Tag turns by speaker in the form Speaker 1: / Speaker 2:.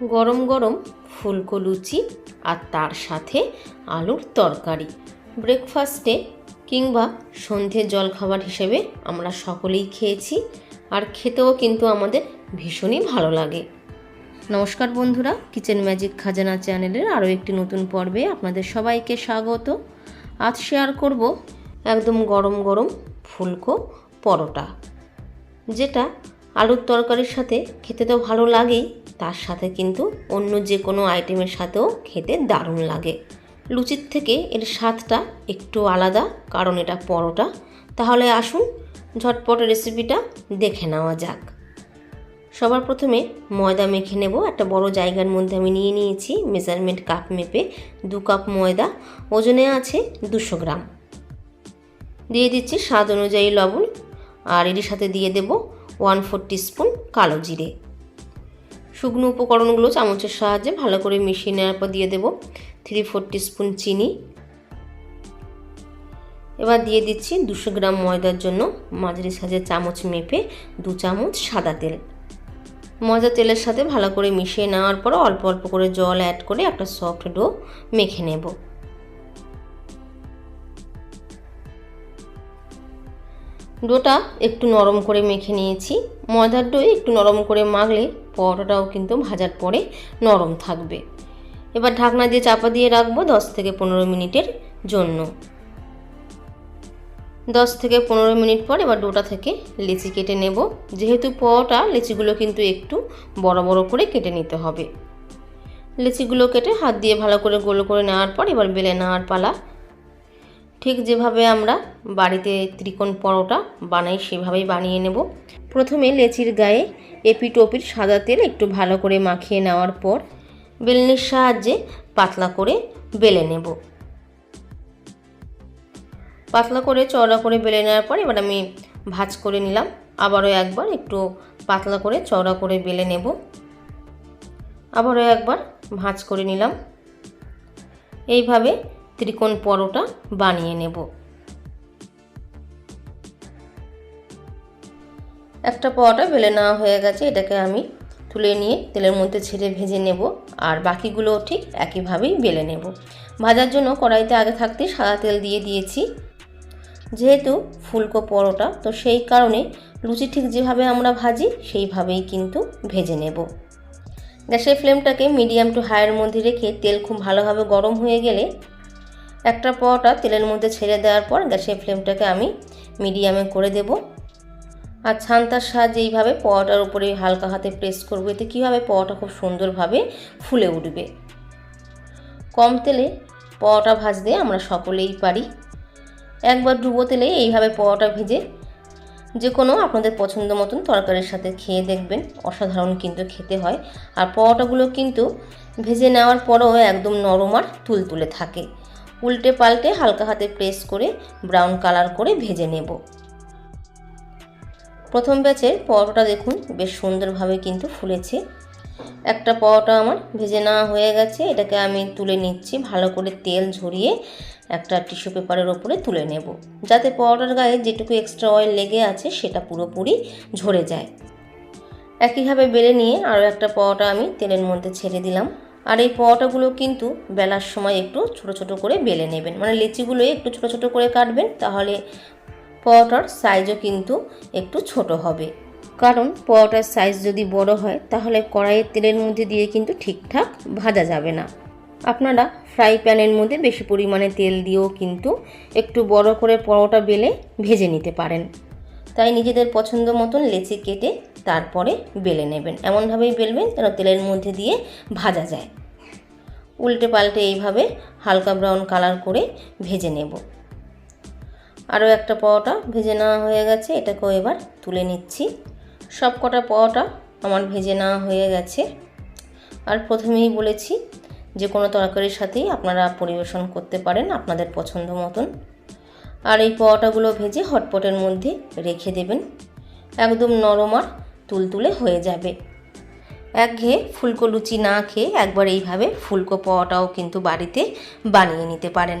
Speaker 1: গরম গরম ফুলকো লুচি আর তার সাথে আলুর তরকারি। ব্রেকফাস্টে কিংবা সন্ধ্যে জলখাবার হিসেবে আমরা সকলেই খেয়েছি আর খেতেও কিন্তু আমাদের ভীষণই ভালো লাগে। নমস্কার বন্ধুরা কিচেন ম্যাজিক খাজানা চ্যানেলের আরও একটি নতুন পর্বে আপনাদের সবাইকে স্বাগত। আজ শেয়ার করব একদম গরম গরম ফুলকো পরোটা, যেটা আলুর তরকারির সাথে খেতে তো ভালো লাগেই, তার সাথে কিন্তু অন্য যে কোনো আইটেমের সাথেও খেতে দারুণ লাগে। লুচির থেকে এর স্বাদটা একটু আলাদা, কারণ এটা পরোটা। তাহলে আসুন, ঝটপট রেসিপিটা দেখে নেওয়া যাক। সবার প্রথমে ময়দা মেখে নেব। একটা বড় জায়গার মধ্যে আমি নিয়ে নিয়েছি মেজারমেন্ট কাপ মেপে দু কাপ ময়দা। ওজনে আছে দুশো গ্রাম। দিয়ে দিচ্ছি স্বাদ অনুযায়ী লবণ। আর এর সাথে দিয়ে দেব ওয়ান ফোর স্পুন কালো জিরে। শুকনো উপকরণগুলো চামচের সাহায্যে ভালো করে মিশিয়ে নেওয়ার পর দিয়ে দেব থ্রি ফোর স্পুন চিনি। এবার দিয়ে দিচ্ছি দুশো গ্রাম ময়দার জন্য মাঝারি সাজে চামচ মেপে দু চামচ সাদা তেল। ময়দা তেলের সাথে ভালো করে মিশিয়ে নেওয়ার পর অল্প অল্প করে জল অ্যাড করে একটা সফট ডো মেখে নেব। ডোটা একটু নরম করে মেখে নিয়েছি। ময়দার ডো একটু নরম করে মাখলে পরোটাটাও কিন্তু ভাজার পরে নরম থাকবে। এবার ঢাকনা দিয়ে চাপা দিয়ে রাখব দশ থেকে পনেরো মিনিটের জন্য। দশ থেকে পনেরো মিনিট পর এবার ডোটা থেকে লেচি কেটে নেব। যেহেতু পরোটা, লেচিগুলো কিন্তু একটু বড় বড় করে কেটে নিতে হবে। লেচিগুলো কেটে হাত দিয়ে ভালো করে গোল করে নেওয়ার পর এবার বেলে নেওয়ার পালা ঠিক যেভাবে আমরা বাড়িতে ত্রিকোণ পরোটা বানাই, সেভাবেই বানিয়ে নেব। প্রথমে লেচির গায়ে এপিট ওপিট সাদা তেল একটু ভালো করে মাখিয়ে নেওয়ার পর বেলনির সাহায্যে পাতলা করে বেলে নেব। পাতলা করে, চওড়া করে বেলে নেওয়ার পর এবার আমি ভাজ করে নিলাম। আবারও একবার একটু পাতলা করে, চওড়া করে বেলে নেব। আবারও একবার ভাঁজ করে নিলাম। এইভাবে ত্রিকোণ পরোটা বানিয়ে নেব। একটা পরোটা বেলে নেওয়া হয়ে গেছে, এটাকে আমি তুলে নিয়ে তেলের মধ্যে ছেড়ে ভেজে নেব আর বাকিগুলো ঠিক একইভাবেই বেলে নেব। ভাজার জন্য কড়াইতে আগে থাকতে সাদা তেল দিয়ে দিয়েছি। যেহেতু ফুলকো পরোটা, তো সেই কারণে লুচি ঠিক যেভাবে আমরা ভাজি, সেইভাবেই কিন্তু ভেজে নেব। গ্যাসের ফ্লেমটাকে মিডিয়াম টু হাইয়ের মধ্যে রেখে তেল খুব ভালোভাবে গরম হয়ে গেলে একটা পরোটা তেলের মধ্যে ছেড়ে দেওয়ার পর গ্যাসের ফ্লেমটাকে আমি মিডিয়ামে করে দেব। আর ছান্তার সাহায্যে এইভাবে পরোটার উপরে হালকা হাতে প্রেস করব, এতে কীভাবে পরোটা খুব সুন্দরভাবে ফুলে উঠবে। কম তেলে পরোটা ভাজতে আমরা সকলেই পারি। একবার ডুবো তেলে এইভাবে পরোটা ভেজে যে কোনো আপনাদের পছন্দ মতন তরকারির সাথে খেয়ে দেখবেন। অসাধারণ কিন্তু খেতে হয়। আর পরোটাগুলো কিন্তু ভেজে নেওয়ার পরেও একদম নরম আর তুলতুলে থাকে। উল্টে পাল্টে হালকা হাতে প্রেস করে ব্রাউন কালার করে ভেজে নেব। প্রথম ব্যাচের পরোটা দেখুন, বেশ সুন্দরভাবে কিন্তু ফুলেছে। একটা পরোটা আমার ভেজে নেওয়া হয়ে গেছে, এটাকে আমি তুলে নিচ্ছি, ভালো করে তেল ঝরিয়ে একটা টিস্যু পেপারের ওপরে তুলে নেব। যাতে পরোটার গায়ে যেটুকু এক্সট্রা অয়েল লেগে আছে, সেটা পুরোপুরি ঝরে যায়। একইভাবে বেলে নিয়ে আরও একটা পরোটা আমি তেলের মধ্যে ছেড়ে দিলাম। আর এই পরোটাগুলো কিন্তু বেলার সময় একটু ছোট ছোট করে বেলে নেবেন। মানে লিচিগুলো একটু ছোট ছোট করে কাটবেন, তাহলে পরোটার সাইজও কিন্তু একটু ছোট হবে। কারণ পরোটার সাইজ যদি বড় হয়, তাহলে কড়াইয়ের তেলের মধ্যে দিয়ে কিন্তু ঠিকঠাক ভাজা যাবে না। আপনারা ফ্রাই প্যানের মধ্যে বেশি পরিমাণে তেল দিয়েও কিন্তু একটু বড় করে পরোটা বেলে ভেজে নিতে পারেন। তাই নিজেদের পছন্দ মতন লেচি কেটে তারপরে বেলে নেবেন। এমনভাবেই বেলবেন যেন তেলের মধ্যে দিয়ে ভাজা যায়। উল্টে পাল্টে এইভাবে হালকা ব্রাউন কালার করে ভেজে নেব। আরও একটা পরোটা ভেজে নেওয়া হয়ে গেছে, এটাকেও এবার তুলে নিচ্ছি। সব কটা পরোটা আমার ভেজে নেওয়া হয়ে গেছে। আর প্রথমেই বলেছি যে কোনো তরকারির সাথেই আপনারা পরিবেশন করতে পারেন আপনাদের পছন্দ মতন। আর এই পরোটাগুলো ভেজে হটপটের মধ্যে রেখে দেবেন। একদম নরম আর তুলতুলে হয়ে যাবে। একঘেয়ে ফুলকো লুচি না খেয়ে একবার এইভাবে ফুলকো পোয়াটাও কিন্তু বাড়িতে বানিয়ে নিতে পারেন।